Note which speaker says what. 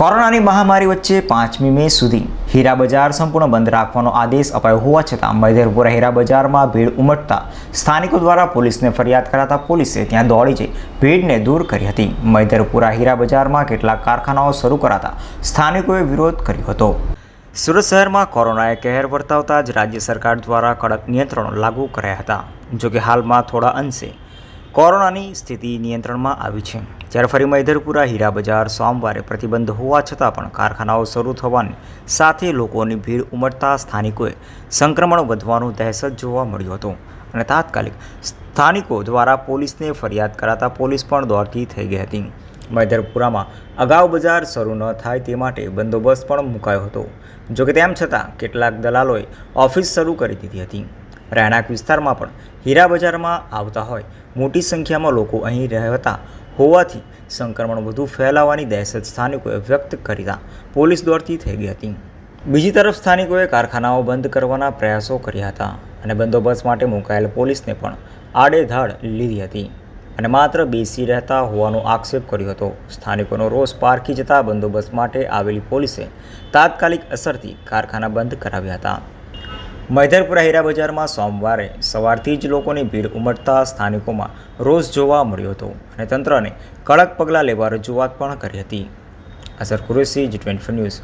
Speaker 1: કોરોનાની મહામારી વચ્ચે પાંચમી મે સુધી હીરા બજાર સંપૂર્ણ બંધ રાખવાનો આદેશ અપાયો હોવા છતાં મૈધરપુરા હીરા બજારમાં ભીડ ઉમટતા સ્થાનિકો દ્વારા પોલીસને ફરિયાદ કરાતા પોલીસે ત્યાં દોડી જઈ ભીડને દૂર કરી હતી. મૈધરપુરા હીરા બજારમાં કેટલાક કારખાનાઓ શરૂ કરાતા સ્થાનિકોએ વિરોધ કર્યો હતો. સુરત શહેરમાં કોરોનાએ કહેર વર્તાવતા જ રાજ્ય સરકાર દ્વારા કડક નિયંત્રણો લાગુ કરાયા હતા. જોકે હાલમાં થોડા અંશે કોરોનાની સ્થિતિ નિયંત્રણમાં આવી છે. જ્યારે ફરી મૈધરપુરા હીરા બજાર સોમવારે પ્રતિબંધ હોવા છતાં પણ કારખાનાઓ શરૂ થવાની સાથે લોકોની ભીડ ઉમટતા સ્થાનિકોએ સંક્રમણ વધવાનું દહેશત જોવા મળ્યું હતું અને તાત્કાલિક સ્થાનિકો દ્વારા પોલીસને ફરિયાદ કરાતા પોલીસ પણ દોડતી થઈ ગઈ હતી. મૈધરપુરામાં અગાઉ બજાર શરૂ ન થાય તે માટે બંદોબસ્ત પણ મુકાયો હતો. જોકે તેમ છતાં, કેટલાક દલાલોએ ઓફિસ શરૂ કરી દીધી હતી. રહેણાંક વિસ્તારમાં પણ હીરા બજારમાં આવતા હોય. મોટી સંખ્યામાં લોકો અહીં રહેતા હોવાથી સંક્રમણ વધુ ફેલાવાની દહેશત સ્થાનિકોએ વ્યક્ત કરતા પોલીસ દોડતી થઈ ગઈ હતી. બીજી તરફ સ્થાનિકોએ કારખાનાઓ બંધ કરવાના પ્રયાસો કર્યા હતા અને બંદોબસ્ત માટે મુકાયેલ પોલીસને પણ આડેધાડ લીધી હતી. અને માત્ર બેસી રહેતા હોવાનો આક્ષેપ કર્યો હતો. સ્થાનિકોનો રોષ પારખી જતા બંદોબસ્ત માટે આવેલી પોલીસે તાત્કાલિક અસરથી કારખાના બંધ કરાવ્યા હતા. મૈધરપુરા હીરા બજારમાં સોમવારે સવારથી જ લોકોની ભીડ ઉમટતા સ્થાનિકોમાં રોષ જોવા મળ્યો હતો અને તંત્રને કડક પગલાં લેવા રજૂઆત પણ કરી હતી. અસર કુરેશી જી ટ્વેન્ટી ન્યૂઝ.